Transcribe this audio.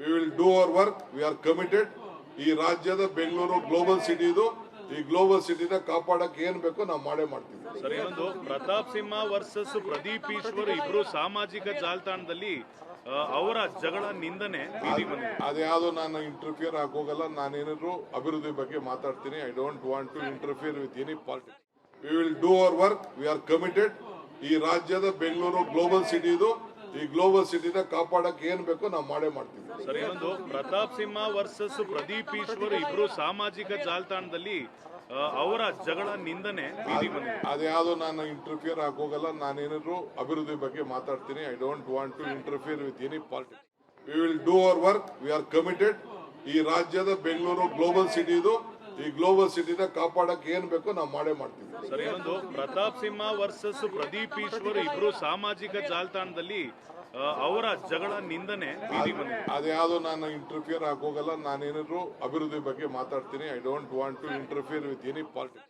We will do our work we are committed ಈ ರಾಜ್ಯದ Bengaluru global city ಇದು. ಈ ಗ್ಲೋಬಲ್ ಸಿಟಿನ ಕಾಪಾಡಕ್ಕೆ ಏನ್ ಬೇಕೋ ನಾವು ಮಾಡೇ ಮಾಡ್ತೀವಿ. ಸರಿ ಒಂದು ಪ್ರತಾಪ್ ಸಿಂಹ ವರ್ಸಸ್ ಪ್ರದೀಪ್ ಈಶ್ವರ್ ಇಬ್ರು ಸಾಮಾಜಿಕ ಜಾಲತಾಣದಲ್ಲಿ ಅವರ ಜಗಳ ನಿಂದನೆ ಅದ್ಯಾವುದು ನಾನು ಇಂಟರ್ಫಿಯರ್ ಆಗೋಗಲ್ಲ ನಾನೇನಾದ್ರು ಅಭಿವೃದ್ಧಿ ಬಗ್ಗೆ ಮಾತಾಡ್ತೀನಿ. I don't want to interfere with any party we will do our work we are committed ಈ ರಾಜ್ಯದ ಬೆಂಗಳೂರು ಗ್ಲೋಬಲ್ ಸಿಟಿ ಇದು. ಈ ಗ್ಲೋಬಲ್ ಸಿಟಿನ ಕಾಪಾಡಕ್ಕೆ ಏನ್ ಬೇಕೋ ನಾವು ಮಾಡೇ ಮಾಡ್ತೀವಿ. ಸರ್ ಇನ್ನೊಂದು ಪ್ರತಾಪ್ ಸಿಂಹ ವರ್ಸಸ್ ಪ್ರದೀಪ್ ಈಶ್ವರ್ ಇಬ್ರು ಸಾಮಾಜಿಕ ಜಾಲತಾಣದಲ್ಲಿ ಅವರ ಜಗಳ ನಿಂದನೆ ಅದ್ಯಾವುದು ನಾನು ಇಂಟರ್ಫಿಯರ್ ಆಗೋಗಲ್ಲ ನಾನೇನಾದ್ರು ಅಭಿವೃದ್ಧಿ ಬಗ್ಗೆ ಮಾತಾಡ್ತೀನಿ. I don't want to interfere with any party we will do our work we are committed ಈ ರಾಜ್ಯದ ಬೆಂಗಳೂರು ಗ್ಲೋಬಲ್ ಸಿಟಿ ಇದು. ಈ ಗ್ಲೋಬಲ್ ಸಿಟಿನ ಕಾಪಾಡಕ್ಕೆ ಏನ್ ಬೇಕೋ ನಾವು ಮಾಡೇ ಮಾಡ್ತೀವಿ. ಸರ್ ಇನ್ನೊಂದು ಪ್ರತಾಪ್ ಸಿಂಹ ವರ್ಸಸ್ ಪ್ರದೀಪ್ ಈಶ್ವರ್ ಇಬ್ರು ಸಾಮಾಜಿಕ ಜಾಲತಾಣದಲ್ಲಿ ಅವರ ಜಗಳ ನಿಂದನೆ ಅದ್ಯಾವುದು ನಾನು ಇಂಟರ್ಫಿಯರ್ ಆಗೋಗಲ್ಲ ನಾನೇನಾದ್ರು ಅಭಿವೃದ್ಧಿ ಬಗ್ಗೆ ಮಾತಾಡ್ತೀನಿ. I don't want to interfere with any politics